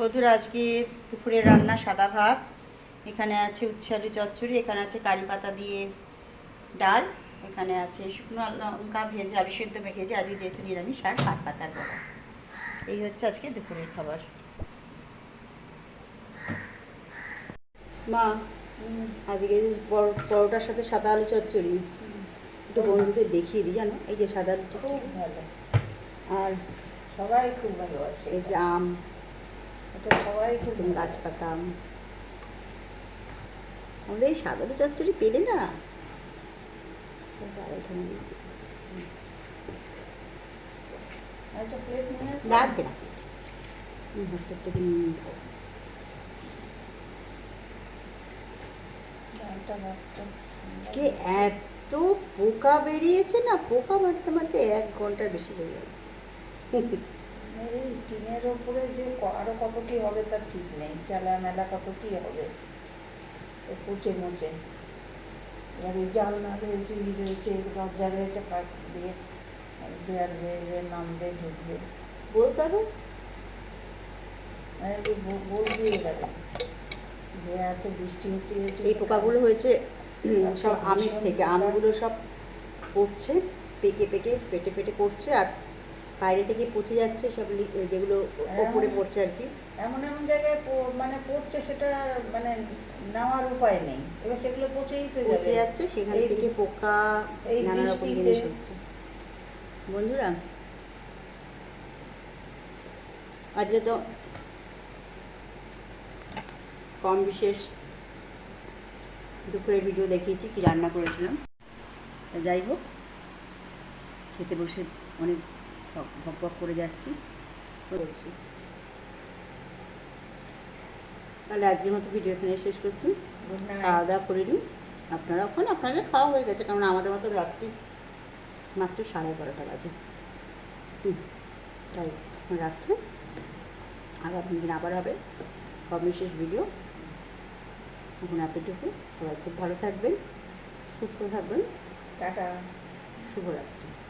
বন্ধুরা আজকে দুপুরে রান্না সাদা ভাত এখানে আছে উচ্ছে আলু চচ্চড়ি এখানে আছে কারি পাতা দিয়ে ডাল এখানে আছে শুকনো লঙ্কা ভেজে আলু সেদ্ধ মেখেছে আজকে যেহেতু নিরামিষ আর পাট পাতার বড়া। এই হচ্ছে আজকে দুপুরের খাবার। মা আজকে পরোটার সাথে সাদা আলু চচ্চড়ি একটু বন্ধুদের দেখিয়ে দিই জানো? এই যে সাদা আলু খুব চচ্চড়ি ভালো। আর সবাই খুব ভালোবাসে। এই যে আম। এটা সবাই খুব গাছ আমরা এই চচ্চড়ি পেলে না। লাগবে থেকে নিয়ে আজকে এত পোকা বেরিয়েছে না পোকা মারতে মারতে এক ঘণ্টার বেশি হয়ে গেল। এই টিনের ওপরে যে ক- আরও কত কি হবে তার ঠিক নেই। চালা মেলা কত কি হবে? পচে মুচে এবার এই জানলা রয়েছে ই রয়েছে দরজা রয়েছে কাঠ দিয়ে দেয়াল বেয়ে নামবে ঢুকবে। বলতে হবে এই বল- বলবি এবারে যে এত বৃষ্টি হচ্ছে এই পোকাগুলো হয়েছে সব আমের থেকে। আমগুলো সব পড়ছে পেকে পেকে পেটে পেটে পড়ছে আর বাইরে থেকে পচে যাচ্ছে সব যেগুলো ওপরে পড়ছে আর কি। এমন এমন জায়গায় মানে পড়ছে সেটা মানে নেওয়ার উপায় নেই। এবার সেগুলো পচেই পচে যাচ্ছে সেখান থেকে পোকা নানা রকম জিনিস হচ্ছে। বন্ধুরা আজকে তো কম বিশেষ দুপুরের ভিডিও দেখিয়েছি কি রান্না করেছিলাম। যাই হোক খেতে বসে অনেক ভক- ভক করে যাচ্ছি। করেছি। তাহলে আজকের মতো ভিডিও এখানে শেষ করছি। খাওয়া দাওয়া করে নিই আপনারা ওখানে আপনাদের খাওয়া হয়ে গেছে কারণ আমাদের মতো রাত্রি মাত্র সাড়ে এগারোটা বাজে। হুম তাই রাখছি আগামী দিন আবার হবে। সবিশেষ ভিডিও এখন এতটুকু। সবাই খুব ভালো থাকবেন সুস্থ থাকবেন। টাটা। শুভরাত্রি।